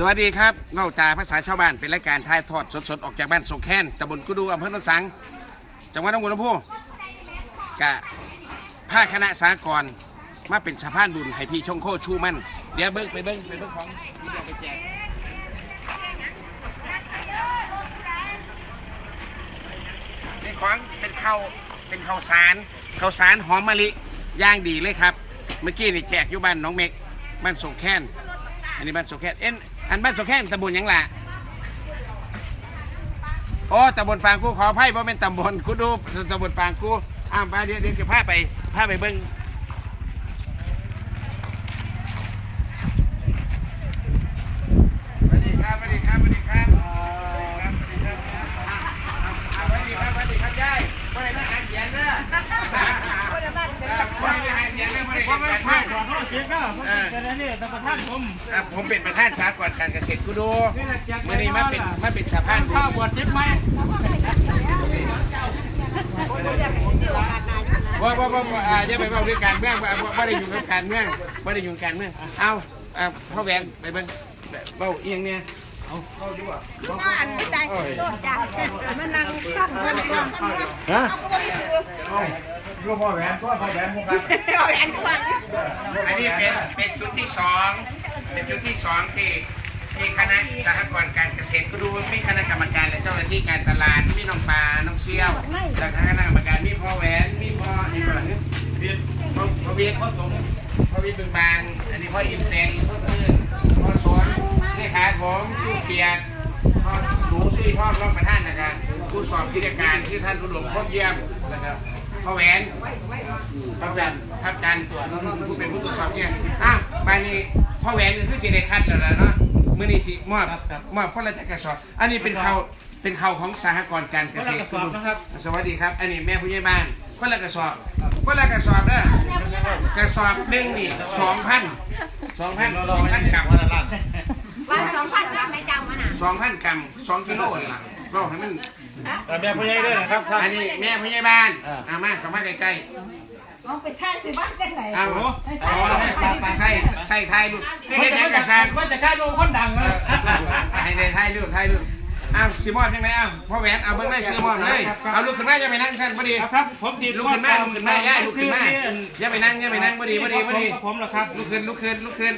สวัสดีครับเงาตาภาษาชาวบ้านเป็นรายการถ่ายทอดสดๆ ออกจากบ้านโศกแค้นตำบลกุดูอำเภอหนสัง จังหวัดหนองบัวลำพูกะภาคคณะสากรมาเป็นสะพานบุญให้พี่ชงโคชูมั่นเดี๋ยวเบิ้งไปเบิ้งไปเบิ้งของที่จะไปแจกเป็นของเป็นข้าวเป็นข้าวสารข้าวสารหอมมะลิย่างดีเลยครับ เมื่อกี้นี่แจกอยู่บ้านน้องเมกบ้านโศกแค้นอันนี้บ้านโซแคนเอ็น อันบ้านโซแข้งตำบลหยังล่ะโอ้ตำบลปางกูขอไพ่เพราะเป็นตำบลกูดูตำบลปางกูอ้าวไปเดี๋ยวเดี๋ยวจะพาไปพาไปเบิ้งสวัสดีครับสวัสดีครับสวัสดีครับครับสวัสดีครับอ่าอ่าสวัสดีครับสวัสดีครับยายไม่ได้มาหาเสียงเด้อไม่ได้มาหา เสียงเด้อไม่ได้มาหาเสียงเด้อเจ๊ก็ผมจะได้นี่แต่ประธานผมครับผมเป็นประธานสากลการเกษตรกูดูมื่อนี้มาเป็นมาเป็นสะพานข้าวบวชทิพย์ไหมว่าว่าว่าว่าอ่าอย่าไปเว่าด้วยการเมืองว่าว่าว่าได้อยู่กับการเมืองว่าได้อยู่กับการเมืองเอาอ่าพ่อแหวนไปเบิ่งเบ้าเอียงเนี่ยบ้านไม่ได้โดนจับมันนั่งฟังมันฟังฮะลูก พ่อแหวนพ่อพ่อแหวนมุกกันเอาอันฟังอันนี้เป็นเป็นจุดที่สองเป็นจุดที่สองที่ที่คณะสหกรณ์การเกษตรกูดูมีคณะกรรมการและเจ้าหน้าที่การตลาดมีน้องปลาน้องเชี่ยวแล้วคณะกรรมการมีพ่อแหวนมีพ่อนี่ก่อนนี่เรียนพ่อพ่อเวียนพ่อสมพ่อเวียนบึงบานอันนี้พ่ออินแดงพ่อตื้นพ่อสวนนี่ขาผมชื่อเกียรติพ่อหนูชื่พ่อรองประธานนะครับผู้สอบกิจการที่ท่านผู้หลวงพ่อเยี่ยมนะครับ พ่อแหวนพ่อแหวนทับจันทร์ผู้เป็นผู้ตรวจสอบเนี่ยอะบายนี้พ่อแหวนนี่คือสิได้คัดแล้วล่ะเนาะมื่อนี้สิมอบมอบพ่อราชกระสอบอันนี้เป็นเขาเป็นเขาของสหกรณ์การเกก็ษได้ตรกระสอบนะครับสวัสดีครับ อันนี้แม่ผู้ใหญ่บ้านคนละกระสอบคนละกระสอบเด้อกระสอบหนึ่งนี่สองพันสองพันสองพันกรัมวันสองพันก็ไม่จำมันอะสองพันกรัมสองกิโลนี่ล่ะเราให้มัน แต่แบบผู้ใหญ่ด้วยนะครับท่าน อันนี้แม่ผู้ใหญ่บ้านเอามาเข้ามาใกล้มองไปท่าสิบ้านจังไหนๆเอาเอาใส่ใส่ท้ายรูปให้เห็นแกระซางก็จะกล้าดูคนดังนะให้ในท้ายรูปท้ายรูปเอาสิมอบยังไงเอาพ่อแหวนเอาเบิ้งได้ซื้อมอบเลยเอาลูกขึ้นมาอย่าไปนั่งชั้นพอดี ครับผมจีลุกขึ้นมาลุกขึ้นมาย่าลุกขึ้นมาอย่าไปนั่งอย่าไปนั่งพอดีพอดีพอดีผมเหรอครับลุกขึ้นลุกขึ้นลุกขึ้น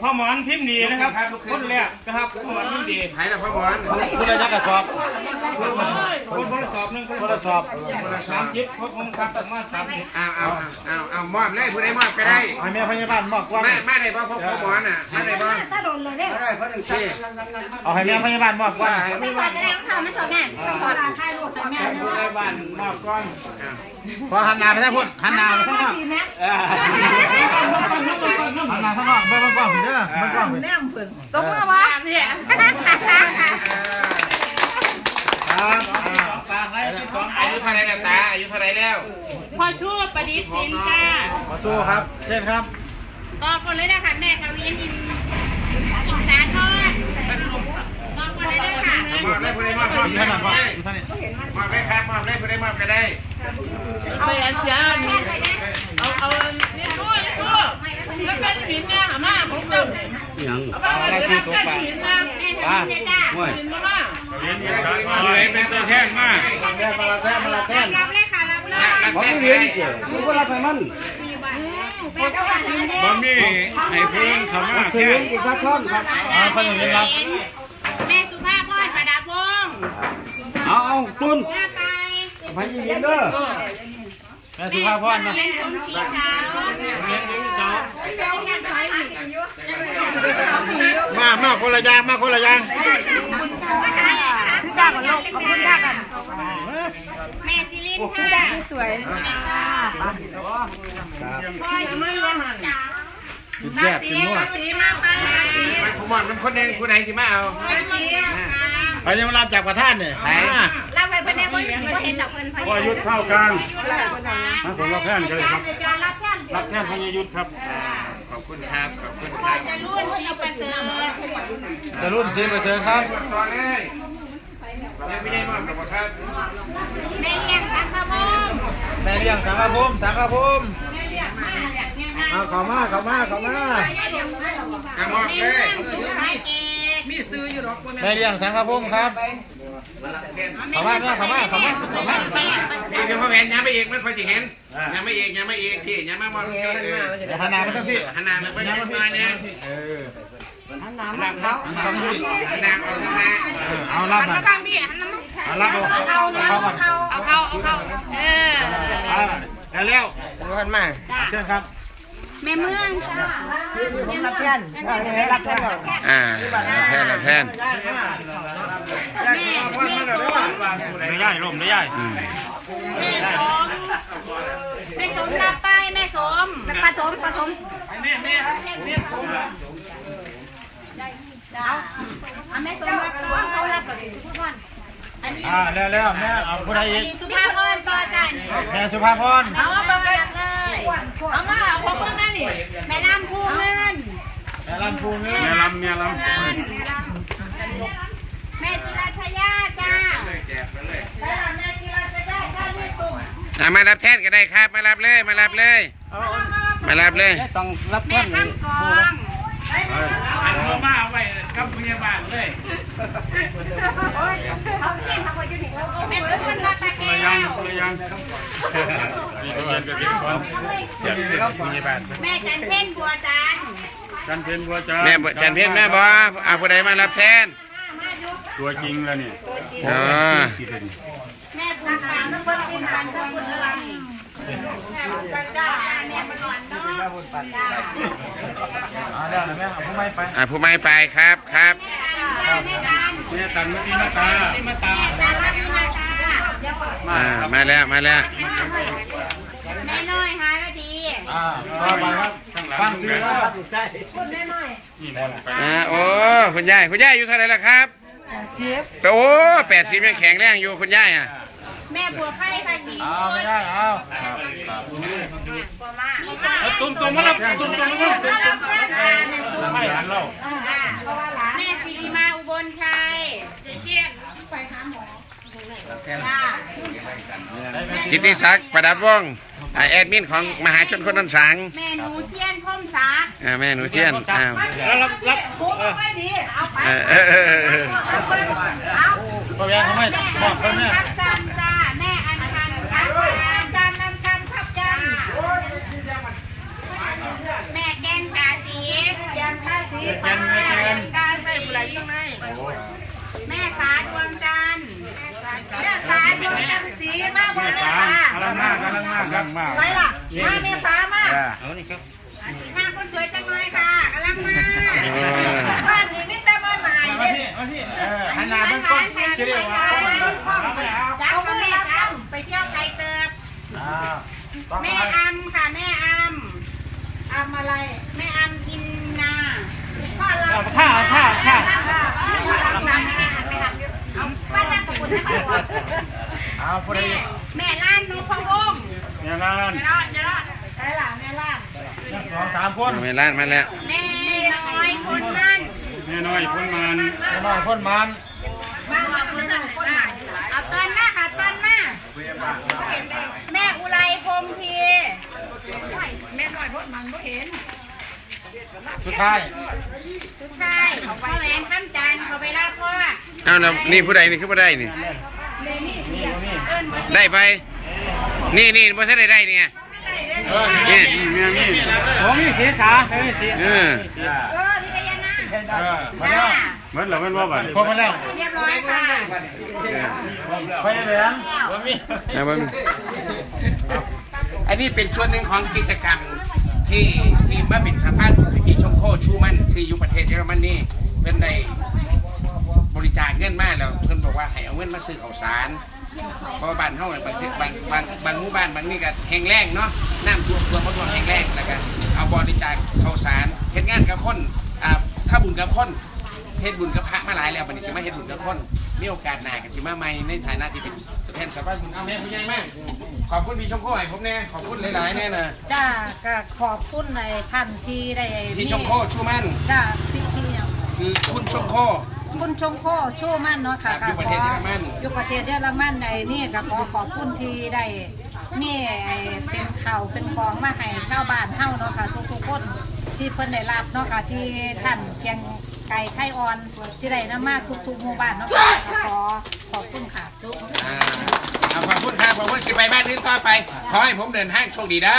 พ่อหมอนพิมพ์ดีนะครับคนแรกนะครับพ่อหมอนพิมพ์ดีหายแล้วพ่อหมอนผู้ใดจะกระสอบคนคนละสอบนึงคนละสอบสามจิตเพราะผมครับประมาณสามจิตเอาเอาเอาเอามอบเลยผู้ใดมอบก็ได้ให้แม่พยาบาลบอกว่า มามาได้ป่ะพ่อพ่อหมอนอะมาได้ป่ะถ้าโดนเลยเนี่ยที่เอาให้แม่พยาบาลบอกว่าไม่ถอดจะได้ต้องทำไม่ถอดแน่ต้องถอดค่ายรถแม่ผู้ใหญ่บ้านมอบก้อนพอหันหน้าไปทางพุ่นหันหน้าไปทางนอกดีแม่หันหน้าทางนอกเบิ่งกล้องผิดเด้อเบิ่งกล้องผิดแน่มเพิ่นก็เมื่อวานเนี่ยครับปากให้ที่สองอายุเท่าไรแล้วตาอายุเท่าไรแล้วพอชั่วประดิษฐ์สินจ้ามาสู้ครับเช่นครับต่อคนเลยนะคะแม่ทวีอินอินสาทอดต่อคนเลยนะคะมอบเลยผู้ใดมอบมอบมีเลท่ายนนั้นมพ่ออบมีท่านนี้เลยครับมอบเลยผู้ใดมอบก็ได้ไปอันจานเอาเอาเนี่ยชั่วชั่วแล้วเป็นหินเนี่ยหามาผมเติมยังเอาไปเลยเป็นหินนะป้าหินมาบ้างอะไรเป็นตัวแทนมากแม่มาละแท้มาละแท้รับเลยค่ะรับเลยบอกเรียนเกี่ยวกูก็รับให้มันบะหมี่ให้เพื่อนขามาถึงอีกสักท่อนครับอ่าเพิ่นเรียนรับแม่สุภาพพรประดับวงเอาเอาตุนหน้าไปไปยิงเด้อ แม่สุภาพรนะเรียนสมศรีขาวเรียนที่สองมามาคนละอย่างมาคนละอย่างพี่จ้ากันลูกขอบคุณจ้ากันแม่ซิลินค่ะสวยพ่อยไม่ร้องจ้ากินแซ่บกินนัวสีมาไปสีผมมอบน้ำคนแดงผู้ใดสิมาเอาสี ไปยังรับจากประธานเนี่ยไหนเราไปเพิ่นได้บ่เห็นดอกเพิ่นพพอยุดเข้ากลางยามาผมรับแทนกันเลยครับ รับแท่นรับแทนพญยุทธครับ ขอบคุณครับ ขอบคุณครับจะรุ่นชีประเสริฐจะรุ่นสีประเสริฐครับต่อเลยแม่ไม่ได้มอบกับครับแม่เลี้ยงสังคมแม่เลี้ยงสังฆภูมิสังฆภูมิแม่เลี้ยงมาเลี้ยงง่เอาเข้ามาเข้ามาเข้า มากระหมอกเลยแม่เลี้ยงสังฆพงศ์ครับเข้ามาเนี่ยเข้ามาเข้ามาเข้ามานี่คือพ่อแหวนยังไม่เอกไม่ค่อยจะเห็นยังไม่เอกยังไม่เอกพี่ยังไม่มองพี่เดี๋ยวหันหน้ามาทางพี่ขนาดมันเป็นยังไงเนี่ยเออขนาดออกข้างหน้าเออเอารับมาข้างพี่หันน้ำเอารับเอาเอาเนาะเข้ามาเอาเอาเข้าเอาเข้าเออเอาแล้วเร็วคนมาเชิญครับ แม่เมืองจ้าอ่าแทนรับแทนไม่ย่ายลมไม่ย่ายแม่สมแม่สมรับไปแม่สมปฐมปฐมแม่แม่แม่สมเอาแม่สมรับก่อนเขารับก่อนทุกคนอันนี้อ่าแล้วแล้วแม่เอาผู้ใดอีกสุภาพรต่อจ้านี่แม่สุภาพรเอามาเปิด เลยเอามาเอาของเพิ่มแม่นี่แม่น้ำพูเงินแม่ลำพูนี่แม่ลำแม่ลำแม่จิราชยาจ้าแม่จิราชยาจ้านี่ตุ่มมารับแทนก็ได้ครับ มารับเลย มารับเลย มารับเลยต้องรับแม่ท่านข้ามกองอันโทรมาเอาไว้กับพยาบาลเลยเขาเก่งเขาคนอยู่นี่แม่เป็น คนรักตาแก้วแม่จันเพ่นบัวจันจันเพนบัวจ้าแม่บ่จันเพียนแม่บอเอาผู้ใดมารับแทนตัวจริงแล้วนี่อ๋อแม่บุญปันทุกคนบุญปันทุกคนเลยแม่บุญปันจ้าแม่บุญปันเนาะจ้าอ่าแล้วนะแม่ผู้ไม่ไปอ่าผู้ไม่ไปครับครับแม่ดันแม่ตันเมื่อกี้มาตาที่มาตาแม่ดันรักมาจ้า อ่ามาแล้วมาแล้วแม่น้อยหาละดีอ่าต่อไปครับฟังซื้อแล้วอ่าโอ้คุณยายคุณยายอายู่เท่าไหร่แล้วครับโอ้แปดสิบยังแข็งแรงอยู่คุณยายอะแม่บัวไผ่ค่ะดีเอาไม่ได้เอาตุ้มตุ้มมารับตุ้มตุ้มมารับไม่หันเราแม่สิริมาอุบลชัยเจี๊ยบไปหาหมอจ้า กิติศักดิ์ประดับวงศ์อ่าแอดมินของมหาชนคนนันสังแม่หนูเทียนพ่มซักอ่าแม่หนูเทียนอ้าวแล้วรับรับปุ๊บไปดี เอาไป เออเออเออเออ เอาตัวแม่เขาไม่แม่บอัอกนเขาชัแม่ นทับจันจ้าแม่อันชันทับจันอันชันทับจันแม่แกนกาสีแกนกาสีแกนกาสีอะไรตรงไหนแม่สาดวงจันทร์แม่สาดวงจันทร์สีมาบนแม่สากำลังมากกำลังมากกำลังมาก ใช่ล่ะมาแม่สามา เอานี่ครับ อันนี้มาคนสวยจังเลยค่ะกำลังมาบ้านนี้นี่แต่บ้านใหม่ มา เนี่ย พี่มาพี่เออหันหน้าเบื้องต้นคิดเรียกว่าเอาไม่เอา จ้าพ่อแม่จ้าไปเที่ยวไกลเติบ อ่าต่อไป แม่อำค่ะแม่อำอำอะไร แม่อำอินนาพ่อเราท่าท่าท่าพ่อเราแม่แม่แม่เอาบ้านนางสกุลให้พ่อเอาผู้ใดแม่แม่ล้านนพวงศ์เนี่ยล้านจะรอดจะรอดใช่ล่ะแม่ล้านสองสามคนไม่ล้านมาแล้วแม่น้อยคนนั่นแม่น้อยคนมันแม่น้อยคนมันบ้านเราคนนั่นคนนั่นเอาตอนมาค่ะตอนมาแม่อุไรพรหมพีแม่น้อยพดมันก็เห็น สุดท้ายทุกท่ายพ่อแหวนข้ามจานเขาไปรับพ่อเอาแล้วนี่ผู้ใดนี่คือผู้ใดนี่เลยนี่นี่ก็นี่เอิ้นหมดได้ไป นี่นี่บ่ทันได้ได้เนี่ยเออนี่นี่นี่ผมมีเสียขาไม่เสียเออเออพี่กยานาเออมาแล้วเหมือนเราเป็นว่าบัดครบมาแล้วเรียบร้อยค่ะไปแหวนเอาเบิ่งอันนี้เป็นส่วนหนึ่งของกิจกรรม ที่ที่มาเป็นสะพานบุญที่ชมโคชูมันที่อยู่ประเทศเยอรมนนีเพิ่นได้บริจาคเงินมาแล้วเพิ่นบอกว่าให้เอาเงินมาซื้อข้าวสารเพราะว่าบ้านเฮาเนี่ยบางทีบางบางบางหมู่บ้านบางนี่ก็แห้งแล้งเนาะน้ำท่วมท่วมเพราะท่วมแห้งแล้งแล้วก็เอาบริจาคข้าวสารเฮ็ดงานกับคนอ่าถ้าบุญกับคนเฮ็ดบุญกับพระมาหลายแล้วบัดนี้สิมาเฮ็ดบุญกับคน มีโอกาสหน้าก็สิมาใหม่ในฐานะที่เป็นตัวแทนชาวบ้านบุญเอาแม่ผู้ใหญ่มากขอบคุณพี่ชมโคให้ผมแน่ขอบคุณหลายๆแน่นะจ้าก็ขอบคุณในท่านที่ได้พี่ชมโคชูมันจ้าพี่พี่เนี่ยคือคุณชมโคคุณชงโคชูมั่นเนาะค่ะครับอยู่ประเทศเยอรมันอยู่ประเทศเยอรมันในนี่ก็ขอขอบคุณที่ได้นี่เป็นข่าวเป็นของมาให้ชาวบ้านเฮาเนาะค่ะทุกๆคน ที่เพิ่นได้รับเนาะค่ะที่ท่านเคียงไก่ไข่อ่อนที่ได้นำมาทุกๆหมู่บ้านเนาะค่ะขอขอบคุณค่ะอ่าเอาขอบคุณครับขอบคุณสิไปบ้านอื่นต่อไป ขอให้ผมเดินทางโชคดีนะ